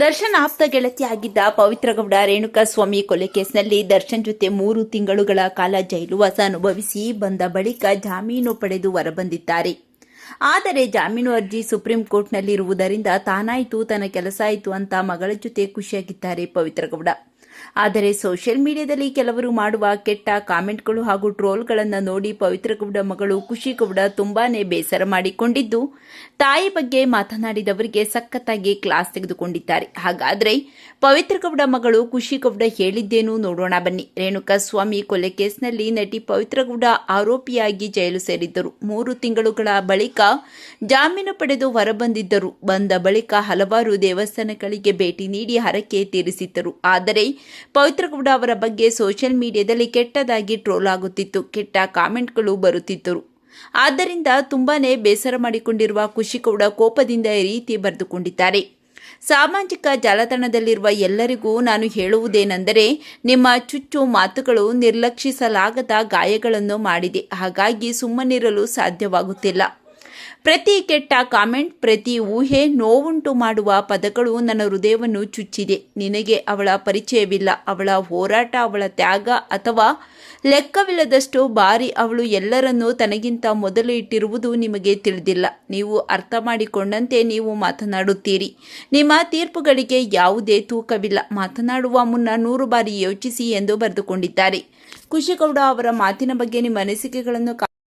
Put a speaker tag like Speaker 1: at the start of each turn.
Speaker 1: ದರ್ಶನ್ ಆಪ್ತ ಗೆಳತಿಯಾಗಿದ್ದ ಪವಿತ್ರಗೌಡ ರೇಣುಕಾ ಸ್ವಾಮಿ ಕೊಲೆ ಕೇಸ್ನಲ್ಲಿ ದರ್ಶನ್ ಜೊತೆ ಮೂರು ತಿಂಗಳುಗಳ ಕಾಲ ಜೈಲುವಾಸ ಅನುಭವಿಸಿ ಬಂದ ಬಳಿಕ ಜಾಮೀನು ಪಡೆದು ಹೊರಬಂದಿದ್ದಾರೆ. ಆದರೆ ಜಾಮೀನು ಅರ್ಜಿ ಸುಪ್ರೀಂ ಕೋರ್ಟ್ನಲ್ಲಿರುವುದರಿಂದ ತಾನಾಯಿತು, ತನ್ನ ಕೆಲಸ ಆಯಿತು ಅಂತ ಮಗಳ ಜೊತೆ ಖುಷಿಯಾಗಿದ್ದಾರೆ ಪವಿತ್ರ ಗೌಡ ಆದರೆ ಸೋಷಿಯಲ್ ಮೀಡಿಯಾದಲ್ಲಿ ಕೆಲವರು ಮಾಡುವ ಕೆಟ್ಟ ಕಾಮೆಂಟ್ಗಳು ಹಾಗೂ ಟ್ರೋಲ್ಗಳನ್ನು ನೋಡಿ ಪವಿತ್ರ ಗೌಡ ಮಗಳು ಖುಷಿ ಗೌಡ ತುಂಬಾನೇ ಬೇಸರ ಮಾಡಿಕೊಂಡಿದ್ದು, ತಾಯಿ ಬಗ್ಗೆ ಮಾತನಾಡಿದವರಿಗೆ ಸಖತ್ತಾಗಿ ಕ್ಲಾಸ್ ತೆಗೆದುಕೊಂಡಿದ್ದಾರೆ. ಹಾಗಾದರೆ ಪವಿತ್ರ ಗೌಡ ಮಗಳು ಖುಷಿ ಗೌಡ ಹೇಳಿದ್ದೇನು ನೋಡೋಣ ಬನ್ನಿ. ರೇಣುಕಾ ಸ್ವಾಮಿ ಕೊಲೆ ಕೇಸ್ನಲ್ಲಿ ನಟಿ ಪವಿತ್ರ ಗೌಡ ಆರೋಪಿಯಾಗಿ ಜೈಲು ಸೇರಿದ್ದರು. ಮೂರು ತಿಂಗಳುಗಳ ಬಳಿಕ ಜಾಮೀನು ಪಡೆದು ಹೊರಬಂದಿದ್ದರು. ಬಂದ ಬಳಿಕ ಹಲವಾರು ದೇವಸ್ಥಾನಗಳಿಗೆ ಭೇಟಿ ನೀಡಿ ಹರಕೆ ತೀರಿಸಿದ್ದರು. ಆದರೆ ಪವಿತ್ರ ಕೂಡ ಅವರ ಬಗ್ಗೆ ಸೋಷಿಯಲ್ ಮೀಡಿಯಾದಲ್ಲಿ ಕೆಟ್ಟದಾಗಿ ಟ್ರೋಲ್ ಆಗುತ್ತಿತ್ತು. ಕೆಟ್ಟ ಕಾಮೆಂಟ್ಗಳು ಬರುತ್ತಿದ್ದರು. ಆದ್ದರಿಂದ ತುಂಬಾನೇ ಬೇಸರ ಮಾಡಿಕೊಂಡಿರುವ ಖುಷಿ ಕೂಡ ಕೋಪದಿಂದ ಈ ರೀತಿ ಬರೆದುಕೊಂಡಿದ್ದಾರೆ. ಸಾಮಾಜಿಕ ಜಾಲತಾಣದಲ್ಲಿರುವ ಎಲ್ಲರಿಗೂ ನಾನು ಹೇಳುವುದೇನೆಂದರೆ, ನಿಮ್ಮ ಚುಚ್ಚು ಮಾತುಗಳು ನಿರ್ಲಕ್ಷಿಸಲಾಗದ ಗಾಯಗಳನ್ನು ಮಾಡಿದೆ. ಹಾಗಾಗಿ ಸುಮ್ಮನಿರಲು ಸಾಧ್ಯವಾಗುತ್ತಿಲ್ಲ. ಪ್ರತಿ ಕೆಟ್ಟ ಕಾಮೆಂಟ್, ಪ್ರತಿ ಊಹೆ, ನೋವುಂಟು ಮಾಡುವ ಪದಗಳು ನನ್ನ ಹೃದಯವನ್ನು ಚುಚ್ಚಿದೆ. ನಿನಗೆ ಅವಳ ಪರಿಚಯವಿಲ್ಲ. ಅವಳ ಹೋರಾಟ, ಅವಳ ತ್ಯಾಗ ಅಥವಾ ಲೆಕ್ಕವಿಲ್ಲದಷ್ಟು ಬಾರಿ ಅವಳು ಎಲ್ಲರನ್ನೂ ತನಗಿಂತ ಮೊದಲು ಇಟ್ಟಿರುವುದು ನಿಮಗೆ ತಿಳಿದಿಲ್ಲ. ನೀವು ಅರ್ಥ ಮಾಡಿಕೊಂಡಂತೆ ನೀವು ಮಾತನಾಡುತ್ತೀರಿ. ನಿಮ್ಮ ತೀರ್ಪುಗಳಿಗೆ ಯಾವುದೇ ತೂಕವಿಲ್ಲ. ಮಾತನಾಡುವ ಮುನ್ನ ನೂರು ಬಾರಿ ಯೋಚಿಸಿ ಎಂದು ಬರೆದುಕೊಂಡಿದ್ದಾರೆ. ಖುಷಿಗೌಡ ಅವರ ಮಾತಿನ ಬಗ್ಗೆ ನಿಮ್ಮ ಅನಿಸಿಕೆಗಳನ್ನು